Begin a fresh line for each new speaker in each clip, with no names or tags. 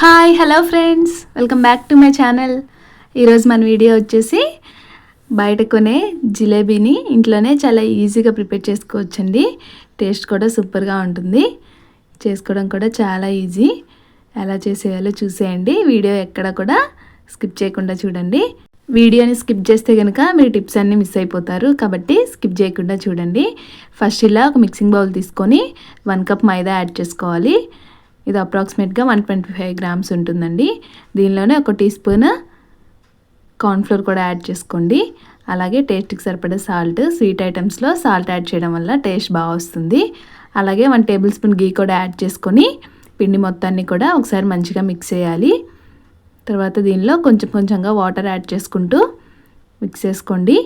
Hi hello friends welcome back to my channel ఈరోజు మన video వచ్చేసి బయట కొనే జిలేబీని ఇంట్లోనే చాలా ఈజీగా ప్రిపేర్ చేసుకోవచ్చండి. టేస్ట్ కూడా సూపర్గా ఉంటుంది. చేసుకోవడం కూడా చాలా ఈజీ. ఎలా చేసేయాలో చూసేయండి. వీడియో ఎక్కడ కూడా స్కిప్ చేయకుండా చూడండి. వీడియోని స్కిప్ చేస్తే కనుక మీరు టిప్స్ అన్నీ మిస్ అయిపోతారు. కాబట్టి స్కిప్ చేయకుండా చూడండి. ఫస్ట్ ఇలా ఒక మిక్సింగ్ బౌల్ తీసుకొని వన్ కప్ మైదా యాడ్ చేసుకోవాలి. ఇది అప్రాక్సిమేట్గా వన్ ట్వంటీ ఫైవ్ గ్రామ్స్ ఉంటుందండి. దీనిలోనే ఒక టీ స్పూన్ కార్న్ఫ్లోర్ కూడా యాడ్ చేసుకోండి. అలాగే టేస్ట్కి సరిపడే సాల్ట్ స్వీట్ ఐటమ్స్లో సాల్ట్ యాడ్ చేయడం వల్ల టేస్ట్ బాగా వస్తుంది. అలాగే వన్ టేబుల్ స్పూన్ గీ కూడా యాడ్ చేసుకొని పిండి మొత్తాన్ని కూడా ఒకసారి మంచిగా మిక్స్ చేయాలి. తర్వాత దీనిలో కొంచెం కొంచెంగా వాటర్ యాడ్ చేసుకుంటూ మిక్స్ చేసుకోండి.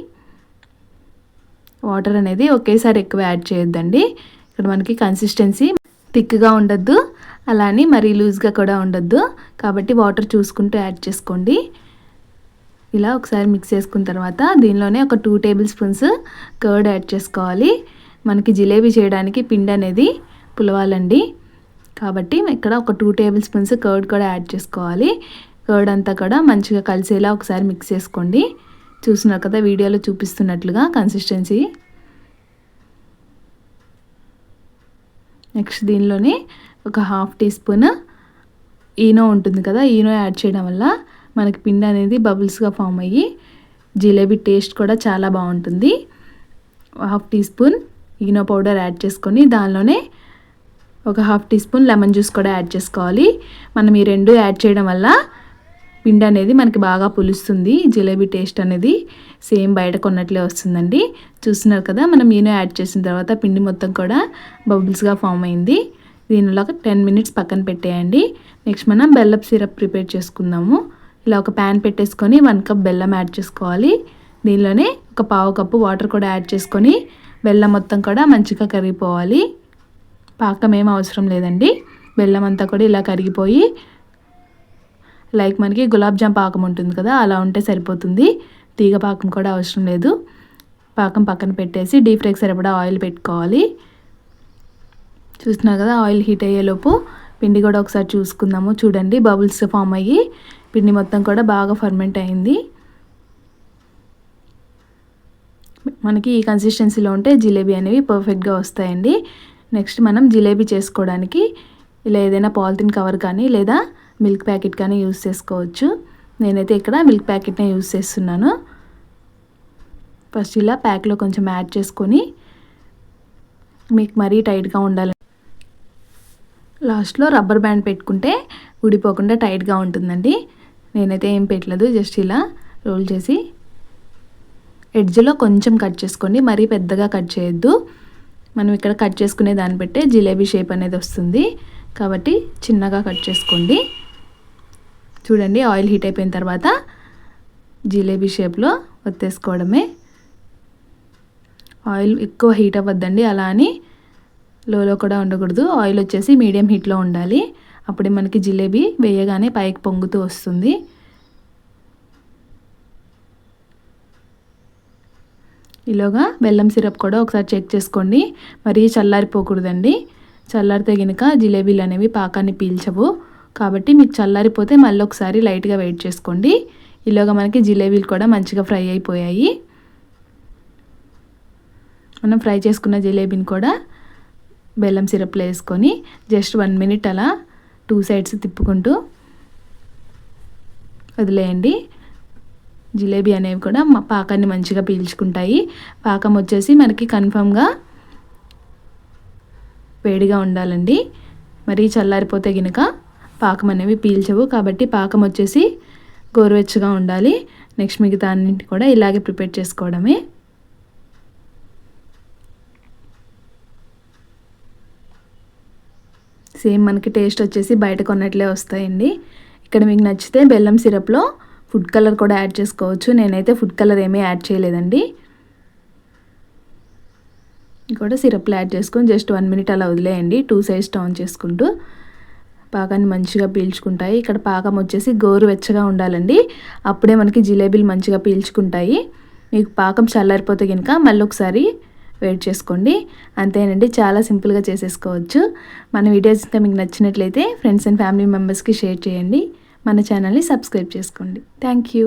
వాటర్ అనేది ఒకేసారి ఎక్కువ యాడ్ చేయొద్దండి. ఇక్కడ మనకి కన్సిస్టెన్సీ థిక్గా ఉండద్దు. అలానే మరీ లూజ్గా కూడా ఉండొద్దు. కాబట్టి వాటర్ చూసుకుంటూ యాడ్ చేసుకోండి. ఇలా ఒకసారి మిక్స్ చేసుకున్న తర్వాత దీనిలోనే ఒక two table spoons curd add చేసుకోవాలి. మనకి జిలేబీ చేయడానికి పిండి అనేది పులవాలండి. కాబట్టి ఇక్కడ ఒక టూ టేబుల్ స్పూన్స్ కర్డ్ కూడా యాడ్ చేసుకోవాలి. కర్డ్ అంతా కూడా మంచిగా కలిసేలా ఒకసారి మిక్స్ చేసుకోండి. చూస్తున్నారు కదా వీడియోలో చూపిస్తున్నట్లుగా కన్సిస్టెన్సీ నెక్స్ట్ దీనిలోనే ఒక హాఫ్ టీ స్పూన్ ఈనో ఉంటుంది కదా ఈనో యాడ్ చేయడం వల్ల మనకి పిండి అనేది బబుల్స్గా ఫామ్ అయ్యి జిలేబీ టేస్ట్ కూడా చాలా బాగుంటుంది. Half teaspoon Eno powder add చేసుకొని దానిలోనే ఒక half tea spoon lemon juice కూడా యాడ్ చేసుకోవాలి. మనం ఈ రెండు యాడ్ చేయడం వల్ల పిండి అనేది మనకి బాగా పులుస్తుంది. జిలేబీ టేస్ట్ అనేది సేమ్ బయట కొన్నట్లే వస్తుందండి. చూస్తున్నారు కదా మనం ఈనో యాడ్ చేసిన తర్వాత పిండి మొత్తం కూడా బబుల్స్గా ఫామ్ అయింది. దీనిలో ఒక టెన్ మినిట్స్ పక్కన పెట్టేయండి. నెక్స్ట్ మనం బెల్లం సిరప్ ప్రిపేర్ చేసుకుందాము. ఇలా ఒక ప్యాన్ పెట్టేసుకొని వన్ కప్ బెల్లం యాడ్ చేసుకోవాలి. దీనిలోనే ఒక పావు కప్పు వాటర్ కూడా యాడ్ చేసుకొని బెల్లం మొత్తం కూడా మంచిగా కరిగిపోవాలి. పాకం ఏం అవసరం లేదండి. బెల్లం అంతా కూడా ఇలా కరిగిపోయి లైక్ మనకి గులాబ్ జామ్ పాకం ఉంటుంది కదా అలా ఉంటే సరిపోతుంది. తీగ పాకం కూడా అవసరం లేదు. పాకం పక్కన పెట్టేసి డీప్ ఫ్రైకి సరిపడా ఆయిల్ పెట్టుకోవాలి. చూస్తున్నారు కదా ఆయిల్ హీట్ అయ్యేలోపు పిండి కూడా ఒకసారి చూసుకుందాము. చూడండి బబుల్స్ ఫామ్ అయ్యి పిండి మొత్తం కూడా బాగా ఫర్మెంట్ అయింది. మనకి ఈ కన్సిస్టెన్సీలో ఉంటే జిలేబీ అనేవి పర్ఫెక్ట్గా వస్తాయండి. నెక్స్ట్ మనం జిలేబీ చేసుకోవడానికి ఇలా ఏదైనా పాలిథిన్ కవర్ కానీ లేదా మిల్క్ ప్యాకెట్ కానీ యూస్ చేసుకోవచ్చు. నేనైతే ఇక్కడ మిల్క్ ప్యాకెట్నే యూస్ చేస్తున్నాను. ఫస్ట్ ఇలా ప్యాక్లో కొంచెం యాడ్ చేసుకొని మీకు మరీ టైట్గా ఉండాలి. లాస్ట్లో రబ్బర్ బ్యాండ్ పెట్టుకుంటే ఊడిపోకుండా టైట్గా ఉంటుందండి. నేనైతే ఏం పెట్టలేదు జస్ట్ ఇలా రోల్ చేసి ఎడ్జ్లో కొంచెం కట్ చేసుకోండి. మరీ పెద్దగా కట్ చేయొద్దు. మనం ఇక్కడ కట్ చేసుకునే దాన్ని బట్టే జిలేబీ షేప్ అనేది వస్తుంది. కాబట్టి చిన్నగా కట్ చేసుకోండి. చూడండి ఆయిల్ హీట్ అయిపోయిన తర్వాత జిలేబీ షేప్లో ఒత్తేసుకోవడమే. ఆయిల్ ఎక్కువ హీట్ అవ్వద్దండి అలా అని లోలో కూడా ఉండకూడదు. ఆయిల్ వచ్చేసి మీడియం హీట్లో ఉండాలి. అప్పుడే మనకి జిలేబీ వేయగానే పైకి పొంగుతూ వస్తుంది. ఈలోగా బెల్లం సిరప్ కూడా ఒకసారి చెక్ చేసుకోండి. మరీ చల్లారిపోకూడదండి. చల్లారితే కనుక జిలేబీలు అనేవి పాకాన్ని పీల్చవు. కాబట్టి మీకు చల్లారిపోతే మళ్ళీ ఒకసారి లైట్గా వెయిట్ చేసుకోండి. ఇలాగ మనకి జిలేబీలు కూడా మంచిగా ఫ్రై అయిపోయాయి. మనం ఫ్రై చేసుకున్న జిలేబీని కూడా బెల్లం సిరప్లో వేసుకొని జస్ట్ వన్ మినిట్ అలా టూ సైడ్స్ తిప్పుకుంటూ వదిలేయండి. జిలేబీ అనేవి కూడా పాకాన్ని మంచిగా పీల్చుకుంటాయి. పాకం వచ్చేసి మనకి కన్ఫామ్గా వేడిగా ఉండాలండి. మరీ చల్లారిపోతే గినక పాకం అనేవి పీల్చవు. కాబట్టి పాకం వచ్చేసి గోరువెచ్చగా ఉండాలి. నెక్స్ట్ మిగతా అన్నింటి కూడా ఇలాగే ప్రిపేర్ చేసుకోవడమే. సేమ్ మనకి టేస్ట్ వచ్చేసి బయట కొన్నట్లే వస్తాయండి. ఇక్కడ మీకు నచ్చితే బెల్లం సిరప్లో ఫుడ్ కలర్ కూడా యాడ్ చేసుకోవచ్చు. నేనైతే ఫుడ్ కలర్ ఏమీ యాడ్ చేయలేదండి. కూడా సిరప్లో యాడ్ చేసుకొని జస్ట్ వన్ మినిట్ అలా వదిలేయండి. టూ సైడ్స్ టౌన్ చేసుకుంటూ పాకాన్ని మంచిగా పీల్చుకుంటాయి. ఇక్కడ పాకం వచ్చేసి గోరు వెచ్చగా ఉండాలండి. అప్పుడే మనకి జిలేబీలు మంచిగా పీల్చుకుంటాయి. మీకు పాకం చల్లారిపోతే కనుక మళ్ళీ ఒకసారి వెయిట్ చేసుకోండి. అంతేనండి చాలా సింపుల్గా చేసేసుకోవచ్చు. మన వీడియోస్ ఇంకా మీకు నచ్చినట్లయితే ఫ్రెండ్స్ అండ్ ఫ్యామిలీ మెంబర్స్కి షేర్ చేయండి. మన ఛానల్ని సబ్స్క్రైబ్ చేసుకోండి. Thank you.